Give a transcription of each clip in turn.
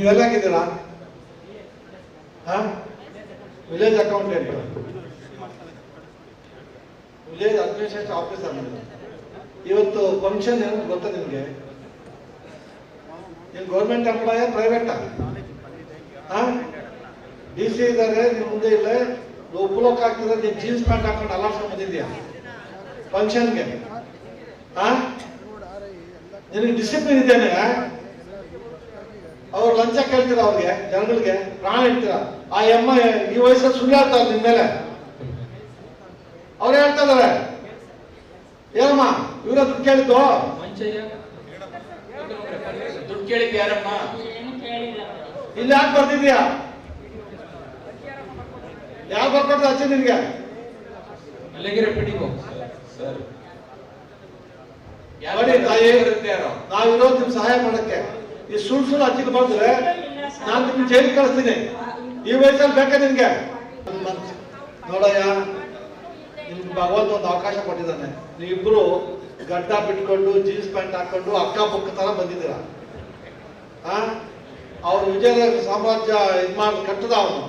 ನೀವೆಲ್ಲಾಗಿದ್ದೀರಾ village accountant village administration officer ಇವತ್ತು function ಏನು ಗೊತ್ತಾ ನಿಮಗೆ? ನೀವು government employee private D C ಇದ್ದಾರೆ ನಿಮ್ಮ ಮುಂದೆ ಇಲ್ಲ. ಉಪಲೋಕ ಆಗ್ತದೆ ನೀವು ಜೀನ್ಸ್ ಪ್ಯಾಂಟ್ ಹಾಕೊಂಡು ಅಲಾರ್ಸ್ಕೊಂಡ್ ಬಂದಿದ್ಯಾ ಫಂಕ್ಷನ್ಗೆ ನಿನಗೆ ಡಿಸಿಪ್ಲಿನ್ ಇದೆಯಾ ಲಂಚ ಕೇಳ್ತೀರಾ ಅವ್ರಿಗೆ ಜನಗಳಿಗೆ ಪ್ರಾಣ ಇಡ್ತೀರಾ. ಆ ಎಮ್ಮ ಈ ವಯಸ್ಸಲ್ಲಿ ಸುಳ್ಳು ಹೇಳ್ತಾರೆ ನಿಮ್ ಮೇಲೆ. ಅವ್ರು ಹೇಳ್ತಾ ಇದಾರೆ. ಏನಮ್ಮ ಇವ್ರ ದುಡ್ಡು ಕೇಳಿದ್ದು? ದುಡ್ಡು ಕೇಳಿದ್ ಯಾರಮ್ಮ? ಇಲ್ಲಿ ಯಾಕೆ ಬರ್ತಿದ್ಯಾ ಯಾವ ಬರ್ಕೊಡ್ತ ಅಚ್ಚ ನಿನ್ಗೆ? ಮಲ್ಲಿಗೆರೆ ಪಿಡಿಗೋ ಸರ್. ತಾಯಿ. ನಾವಿರೋದು ನಿಮ್ ಸಹಾಯ ಮಾಡಕ್ಕೆ. ಈ ಸುಳ್ಳು ಸುಳ್ಳು ಹಚ್ಚಿಗೆ ಬಂದ್ರೆ ನಾನು ನಿಮ್ಗೆ ಜೈಲಿಗೆ ಕಳಿಸ್ತೀನಿ. ಈ ವಯಸ್ಸಲ್ಲಿ ಬೇಕಾ ನಿನ್ಗೆ ನೋಡಯ್ಯ ನಿಮ್ಗೆ ಭಗವಂತ ಒಂದು ಅವಕಾಶ ಕೊಟ್ಟಿದ್ದಾನೆ. ನೀವಿಬ್ರು ಗಡ್ಡ ಬಿಟ್ಕೊಂಡು ಜೀನ್ಸ್ ಪ್ಯಾಂಟ್ ಹಾಕೊಂಡು ಅಕ್ಕ ಪಕ್ಕ ತರ ಬಂದಿದ್ದೀರ? ಆ? ಅವ್ರು ವಿಜಯನಗರ ಸಾಮ್ರಾಜ್ಯ ಇದು ಮಾಡಿ ಕಟ್ಟದ ಅವನು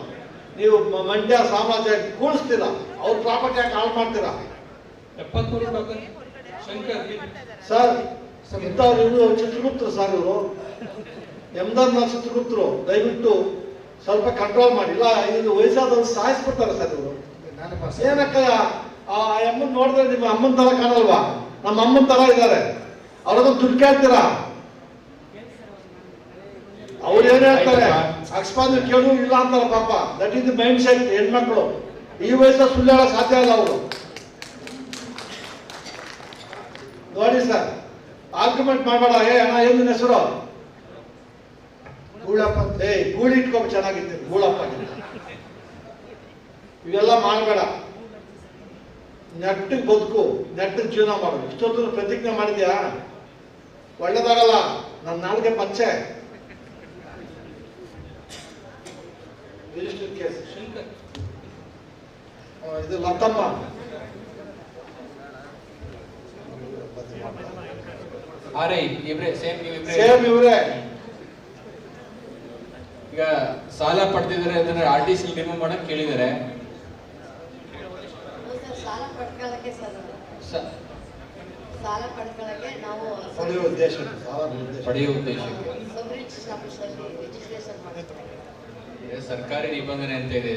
ನೀವು ಮಂಡ್ಯ ಸಾಮ್ರಾಜ್ಯ ಕೂಡಿಸ್ತೀರ ಅವ್ರ ಪ್ರಾಪರ್ಟಿ ಯಾಕೆ ಹಾಳು ಮಾಡ್ತೀರಾ. ಸರ್ ಇಂಥವ್ರು ಇವರು ಚಿತ್ರಗುಪ್ತರು ಸರ್ ಇವರು. ಎಮ್ದಾರ್ನ ಚಿತ್ರಗುಪ್ತರು ದಯವಿಟ್ಟು ಸ್ವಲ್ಪ ಕಂಟ್ರೋಲ್ ಮಾಡಿ. ಇಲ್ಲ, ಇದು ವಯಸ್ಸಾದವ್ರು ಸಾಯಿಸ್ಬಿಡ್ತಾರೆ ಸರ್ ಇವರು. ಏನಕ್ಕ, ಆ ಅಮ್ಮನ್ ನೋಡಿದ್ರೆ ನಿಮ್ಮ ಅಮ್ಮನ ತರ ಕಾಣಲ್ವಾ? ನಮ್ಮ ಅಮ್ಮನ ತರ ಇದ್ದಾರೆ. ಅವ್ರದ್ದು ದುಡ್ಡು ಕೇಳ್ತೀರಾ ಅವ್ರು ಏನ್ ಹೇಳ್ತಾರೆ? ನೀವು ಕೇಳು, ಇಲ್ಲ ಅಂತಾರ ಪಾಪ. ದಟ್ ಇಸ್ ಮೈಂಡ್ ಸೆಟ್ ಹೆಣ್ಮಕ್ಳು. ಈ ವಯಸ್ಸ ಸುಳ್ಳು ಸಾಧ್ಯ ಇಲ್ಲ ಅವರು. ನೋಡಿ ಸರ್ ಆರ್ಗ್ಯುಮೆಂಟ್ ಮಾಡಬೇಡ. ಏ, ಅಣ್ಣ, ಏನು ಹೆಸರು? ಗೂಳಪ್ಪ ಏ ಗೂಳಿ ಇಟ್ಕೊಂಡು ಚೆನ್ನಾಗಿತ್ತು ಗೂಳಪ್ಪ. ಇವೆಲ್ಲ ಮಾಡಬೇಡ. ನೆಟ್ಟಿಗೆ ಬದುಕು ನೆಟ್ಟಿಗೆ ಜೀವನ ಮಾಡು ಇಷ್ಟೊತ್ತು ಪ್ರತಿಜ್ಞೆ ಮಾಡಿದ್ಯಾ? ಒಳ್ಳೇದಾಗಲ್ಲ ನನ್ನ ನಾಲ್ಗೆ ಪಚ್ಚೆ ರಿಜಿಸ್ಟರ್ ಕೇಸ್. ಶಂಕರ್. ಇದು ಲತ್ತಮ್ಮ ಅರೆ ಇವ್ರೆ ಸೇಮ್ ಇವ್ರೆ ಸೇಮ್ ಇವರೇ. ಈಗ ಸಾಲ ಪಡೆದಿದ್ದಾರೆ ಅಂತಂದ್ರೆ ಆರ್ ಟಿ ಸಿ ರಿಮೂವ್ ಮಾಡಕ್ ಕೇಳಿದ್ದಾರೆ. ಸಾಲ ಪಡ್ಕೊಳ್ಳೋಕ್ಕೆ ಸರ್ ಸಾಲ ಪಡ್ಕೊಳ್ಳೋಕ್ಕೆ ನಾವು ಪಡೆಯುವ ಉದ್ದೇಶ ಸರ್ಕಾರಿ ನಿಬಂಧನೆ ಅಂತ ಇದೆ.